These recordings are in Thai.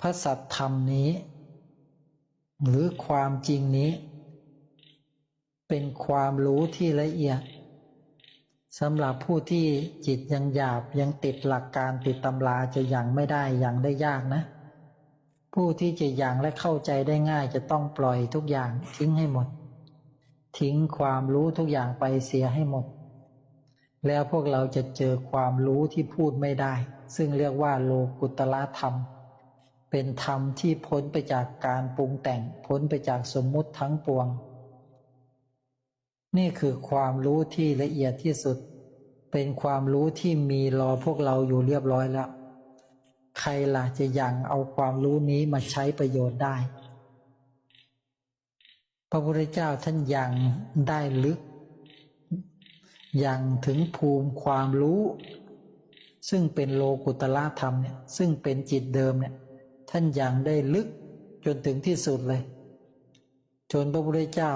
พระสัตธรรมนี้ หรือความจริงนี้ เป็นความรู้ที่ละเอียดสำหรับผู้ที่จิตยังหยาบยังติดหลักการติดตำราจะยังไม่ได้ยังได้ยากนะ ผู้ที่จะยังและเข้าใจได้ง่ายจะต้องปล่อยทุกอย่างทิ้งให้หมด ทิ้งความรู้ทุกอย่างไปเสียให้หมด แล้วพวกเราจะเจอความรู้ที่พูดไม่ได้ ซึ่งเรียกว่าโลกุตละธรรม เป็นธรรมที่พ้นไปจากการปรุงแต่งพ้นไปจากสมมุติทั้งปวง นี่คือความรู้ที่ละเอียดที่สุด เป็นความรู้ที่มีรอพวกเราอยู่เรียบร้อยแล้ว ใครล่ะจะยังเอาความรู้นี้มาใช้ประโยชน์ได้ พระพุทธเจ้าท่านยังได้ลึก ยังถึงภูมิความรู้ซึ่งเป็นโลกุตละธรรมเนี่ยซึ่งเป็นจิตเดิมเนี่ย ท่านยังได้ลึกจนถึงที่สุดเลย จนพระพุทธเจ้า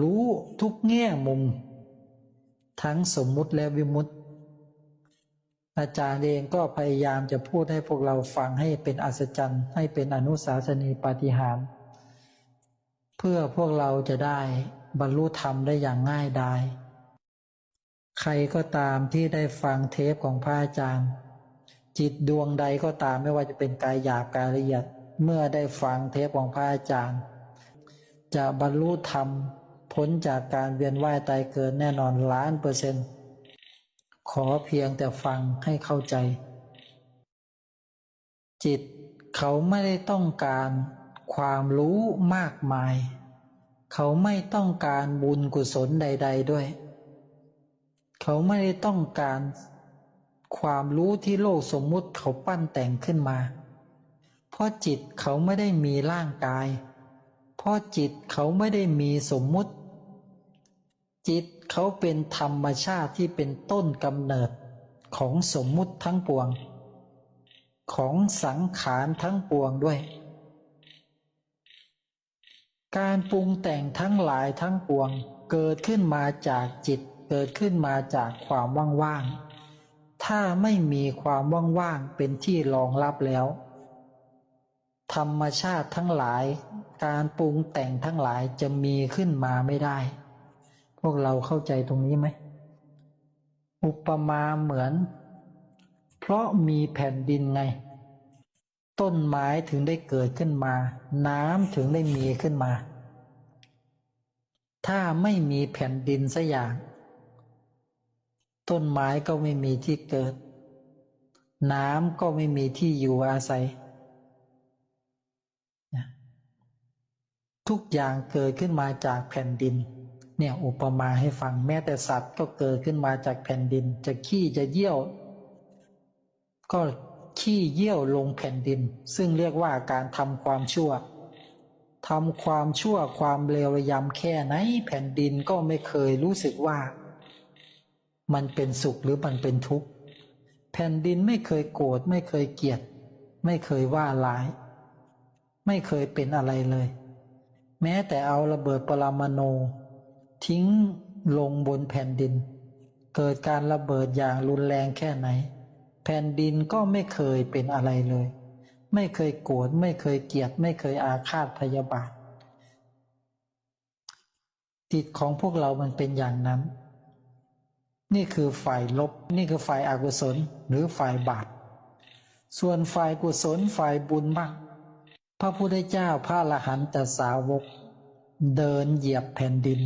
รู้ทุกแง่มุม ทั้งสมมุติและวิมุตติ อาจารย์เองก็พยายามจะพูดให้พวกเราฟังให้เป็นอัศจรรย์ให้เป็นอนุสาสนีปาฏิหาริย์เพื่อพวกเราจะได้บรรลุธรรมได้อย่างง่ายดายใครก็ตามที่ได้ฟังเทปของพระอาจารย์ จิตดวงใดก็ตามไม่ว่าจะเป็นกายหยาบกายละเอียด เมื่อได้ฟังเทปของพระอาจารย์ จะบรรลุธรรมพ้นจากการเวียนว่ายตายเกิดแน่นอนล้านเปอร์เซ็นต์ขอเพียงแต่ฟังให้เข้าใจ จิตเขาไม่ได้ต้องการความรู้มากมาย เขาไม่ต้องการบุญกุศลใด ๆด้วย เขาไม่ได้ต้องการ ความรู้ที่โลกสมมุติเขาปั้นแต่งขึ้นมา เพราะจิตเขาไม่ได้มีร่างกาย เพราะจิตเขาไม่ได้มีสมมุติ จิตเขาเป็นธรรมชาติที่เป็นต้นกำเนิดของสมมุติทั้งปวง ของสังขารทั้งปวงด้วย การปรุงแต่งทั้งหลายทั้งปวงเกิดขึ้นมาจากจิตเกิดขึ้นมาจากความว่างๆ ถ้าไม่มีความว่างๆเป็นที่รองรับแล้ว ธรรมชาติทั้งหลาย การปรุงแต่งทั้งหลายจะมีขึ้นมาไม่ได้ พวกเราเข้าใจตรงนี้ไหม อุปมาเหมือน เพราะมีแผ่นดินไง ต้นไม้ถึงได้เกิดขึ้นมา น้ำถึงได้มีขึ้นมา ถ้าไม่มีแผ่นดินสักอย่าง ต้นไม้ก็ไม่มีที่เกิด น้ำก็ไม่มีที่อยู่อาศัย ทุกอย่างเกิดขึ้นมาจากแผ่นดิน เนี่ยอุปมาให้ฟังแม้แต่สัตว์ก็เกิดขึ้นมาจากแผ่นดิน จะขี้จะเยี่ยว ก็ขี้เยี่ยวลงแผ่นดิน ซึ่งเรียกว่าการทำความชั่วทำความชั่วความเลวระยำแค่ไหนแผ่นดินก็ไม่เคยรู้สึกว่า มันเป็นสุขหรือมันเป็นทุกข์แผ่นดินไม่เคยโกรธไม่เคยเกลียด ไม่เคยว่าร้าย ไม่เคยเป็นอะไรเลย แม้แต่เอาระเบิดปรมาณูทิ้งลงบนแผ่นดิน เกิดการระเบิดอย่างรุนแรงแค่ไหน แผ่นดินก็ไม่เคยเป็นอะไรเลย ไม่เคยโกรธไม่เคยเกลียด ไม่เคยอาฆาตพยาบาทจิตของพวกเรามันเป็นอย่างนั้น นี่คือฝ่ายลบ นี่คือฝ่ายอากุศลหรือฝ่ายบาปส่วนฝ่ายกุศลฝ่ายบุญบ้างพระพุทธเจ้าพระละหันตสาวก เดินเหยียบแผ่นดิน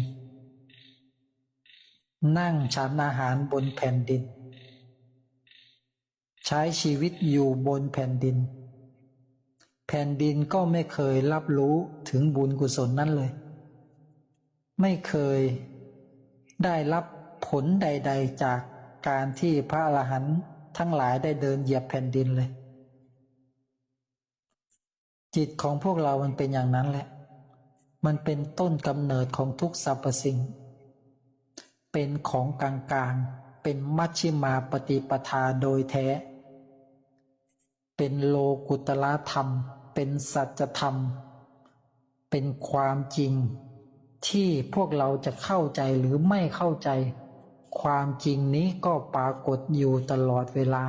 นั่งฉันอาหารบนแผ่นดิน ใช้ชีวิตอยู่บนแผ่นดิน แผ่นดินก็ไม่เคยรับรู้ถึงบุญกุศลนั้นเลย ไม่เคยได้รับ ผลใด ๆ จากการที่พระอรหันต์ทั้งหลายได้เดินเหยียบแผ่นดินเลย จิตของพวกเรามันเป็นอย่างนั้นแหละ มันเป็นต้นกำเนิดของทุกสรรพสิ่ง เป็นของกลางๆ เป็นมัชชิมาปฏิปทาโดยแท้ เป็นโลกุตละธรรม เป็นสัจธรรม เป็นความจริงที่พวกเราจะเข้าใจหรือไม่เข้าใจ ความจริงนี้ก็ปรากฏอยู่ตลอดเวลา